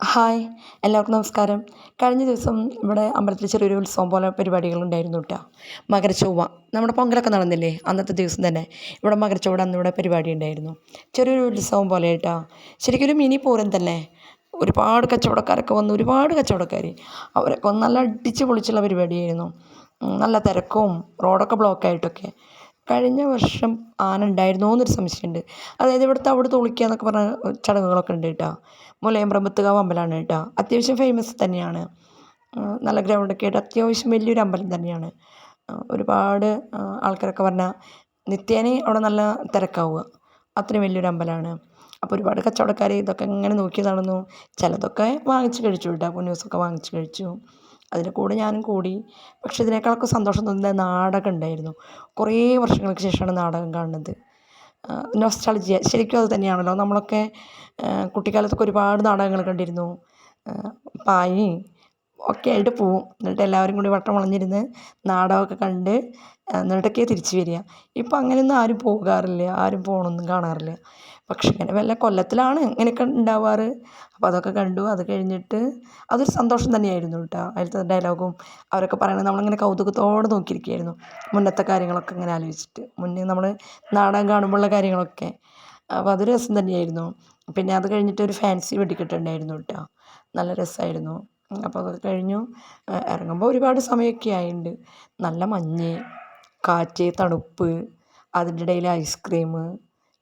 Hi എല്ലാവർക്കും നമസ്കാരം. കഴിഞ്ഞ ദിവസം ഇവിടെ അമ്പലത്തിൽ ചെറിയൊരു ഉത്സവം പോലെ പരിപാടികളുണ്ടായിരുന്നു കേട്ടോ മകരച്ചൊവ്വ. നമ്മുടെ പൊങ്കലൊക്കെ നടന്നില്ലേ? അന്നത്തെ ദിവസം തന്നെ. ഇവിടെ മകരച്ചൊവ്വയുടെ അന്ന് ഇവിടെ പരിപാടി ഉണ്ടായിരുന്നു. ചെറിയൊരു ഉത്സവം പോലെ കേട്ടോ ശരിക്കൊരു മിനി പൂരം തന്നെ. ഒരുപാട് കച്ചവടക്കാരൊക്കെ വന്നു ഒരുപാട് കച്ചവടക്കാർ അവരൊക്കെ നല്ല അടിച്ച് പൊളിച്ചുള്ള പരിപാടിയായിരുന്നു നല്ല തിരക്കും റോഡൊക്കെ ബ്ലോക്കായിട്ടൊക്കെ. കഴിഞ്ഞ വർഷം ആന ഉണ്ടായിരുന്നോ എന്നൊരു സംശയമുണ്ട്. അതായത് ഇവിടുത്തെ അവിടെ തുളിക്കുക എന്നൊക്കെ പറഞ്ഞ ചടങ്ങുകളൊക്കെ ഉണ്ട് കേട്ടോ. മുലയം പ്രമ്പത്തുകാവ് അമ്പലമാണ് കേട്ടോ. അത്യാവശ്യം ഫേമസ് തന്നെയാണ്. നല്ല ഗ്രൗണ്ടൊക്കെ ആയിട്ട് അത്യാവശ്യം വലിയൊരു അമ്പലം തന്നെയാണ്. ഒരുപാട് ആൾക്കാരൊക്കെ പറഞ്ഞാൽ നിത്യേന അവിടെ നല്ല തിരക്കാവുക. അത്രയും വലിയൊരു അമ്പലമാണ്. അപ്പോൾ ഒരുപാട് കച്ചവടക്കാർ ഇതൊക്കെ ഇങ്ങനെ നോക്കി നടന്നു. ചിലതൊക്കെ വാങ്ങിച്ച് കഴിച്ചു കേട്ടോ. പൊന്നൂസൊക്കെ വാങ്ങിച്ച് കഴിച്ചു. അതിന്റെ കൂടെ ഞാനും കൂടി. പക്ഷേ ഇതിനേക്കാളൊക്കെ സന്തോഷം തോന്നുന്നത് നാടകം ഉണ്ടായിരുന്നു. കുറേ വർഷങ്ങൾക്ക് ശേഷമാണ് നാടകം കാണുന്നത്. നൊസ്റ്റാൾജിയ ശരിക്കും അത് തന്നെയാണല്ലോ. നമ്മളൊക്കെ കുട്ടിക്കാലത്തൊക്കെ ഒരുപാട് നാടകങ്ങൾ കണ്ടിരുന്നു. പായും ഒക്കെ ആയിട്ട് പോവും. എന്നിട്ട് എല്ലാവരും കൂടി വട്ടം വളഞ്ഞിരുന്ന് നാടകമൊക്കെ കണ്ട് എന്നിട്ടൊക്കെ തിരിച്ചു വരിക. ഇപ്പം അങ്ങനെയൊന്നും ആരും പോകാറില്ല. ആരും പോകണമൊന്നും കാണാറില്ല. പക്ഷെ ഇങ്ങനെ വല്ല കൊല്ലത്തിലാണ് ഇങ്ങനെയൊക്കെ ഉണ്ടാവാറ്. അപ്പോൾ അതൊക്കെ കണ്ടു. അത് കഴിഞ്ഞിട്ട് അതൊരു സന്തോഷം തന്നെയായിരുന്നു കേട്ടോ. അതിലത്തെ ഡയലോഗും അവരൊക്കെ പറയണത് നമ്മളിങ്ങനെ കൗതുകത്തോടെ നോക്കിയിരിക്കുകയായിരുന്നു. മുന്നത്തെ കാര്യങ്ങളൊക്കെ ഇങ്ങനെ ആലോചിച്ചിട്ട്. മുന്നേ നമ്മൾ നാടകം കാണുമ്പോഴുള്ള കാര്യങ്ങളൊക്കെ. അപ്പോൾ അതൊരു രസം തന്നെയായിരുന്നു. പിന്നെ അത് കഴിഞ്ഞിട്ട് ഒരു ഫാൻസി വെടിക്കെട്ടുണ്ടായിരുന്നു കേട്ടോ. നല്ല രസമായിരുന്നു. അപ്പോൾ അതൊക്കെ കഴിഞ്ഞു. ഇറങ്ങുമ്പോൾ ഒരുപാട് സമയമൊക്കെ ആയിട്ടുണ്ട് നല്ല മഞ്ഞ് കാറ്റ് തണുപ്പ് അതിന്റെ ഇടയിൽ ഐസ്ക്രീം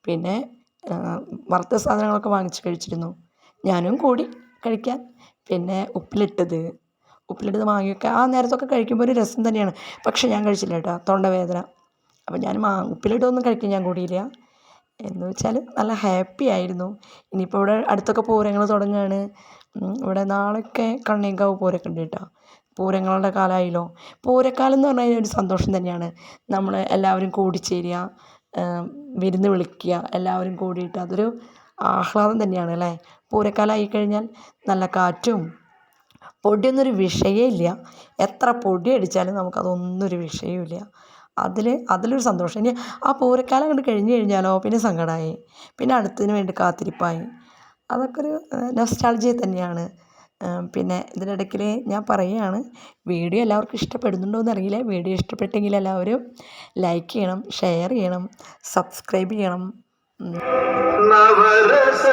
പിന്നെ വറുത്ത സാധനങ്ങളൊക്കെ വാങ്ങിച്ച് കഴിച്ചിരുന്നു. ഞാനും കൂടി കഴിക്കാൻ. പിന്നെ ഉപ്പിലിട്ടത്. ഉപ്പിലിട്ടത് വാങ്ങിയൊക്കെ ആ നേരത്തൊക്കെ കഴിക്കുമ്പോൾ ഒരു രസം തന്നെയാണ്. പക്ഷേ ഞാൻ കഴിച്ചില്ല കേട്ടോ. തൊണ്ടവേദന. അപ്പോൾ ഞാൻ മാ കഴിക്കാൻ ഞാൻ കൂടിയില്ല. എന്ന് വെച്ചാൽ നല്ല ഹാപ്പി ആയിരുന്നു. ഇനിയിപ്പോൾ ഇവിടെ അടുത്തൊക്കെ പൂരങ്ങൾ തുടങ്ങുകയാണ് ഇവിടെ നാളെയൊക്കെ കണ്ണീങ്കാവ് പൂരമൊക്കെ ഉണ്ട് കേട്ടോ. പൂരങ്ങളുടെ കാലമായല്ലോ. പൂരക്കാലം എന്ന് പറഞ്ഞാൽ ഒരു സന്തോഷം തന്നെയാണ്. നമ്മൾ എല്ലാവരും കൂടിച്ചേരുക വിരുന്ന് വിളിക്കുക എല്ലാവരും കൂടിയിട്ട് അതൊരു ആഹ്ലാദം തന്നെയാണ് അല്ലേ? പൂരക്കാലമായി കഴിഞ്ഞാൽ നല്ല കാറ്റും പൊടിയൊന്നും ഒരു വിഷയമേ ഇല്ല. എത്ര പൊടി അടിച്ചാലും നമുക്കതൊന്നും ഒരു വിഷയമില്ല അതിൽ അതിലൊരു സന്തോഷം. ഇനി ആ പൂരക്കാലം കണ്ട് കഴിഞ്ഞ് കഴിഞ്ഞാലോ പിന്നെ സങ്കടമായി പിന്നെ അടുത്തതിന് വേണ്ടി കാത്തിരിപ്പായി. അതൊക്കെ ഒരു നൊസ്റ്റാൾജിയ തന്നെയാണ്. പിന്നെ ഇതിനിടയ്ക്കിൽ ഞാൻ പറയുകയാണ് വീഡിയോ എല്ലാവർക്കും ഇഷ്ടപ്പെടുന്നുണ്ടോ എന്നറിയില്ല വീഡിയോ ഇഷ്ടപ്പെട്ടെങ്കിൽ എല്ലാവരും ലൈക്ക് ചെയ്യണം ഷെയർ ചെയ്യണം സബ്സ്ക്രൈബ് ചെയ്യണം. നവരസ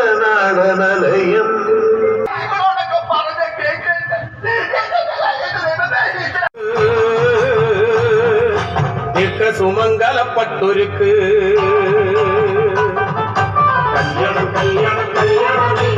இருக்க சுமங்கலப்பட்டோருக்கு. கல்யாணம் கல்யாணம் கல்யாணம்.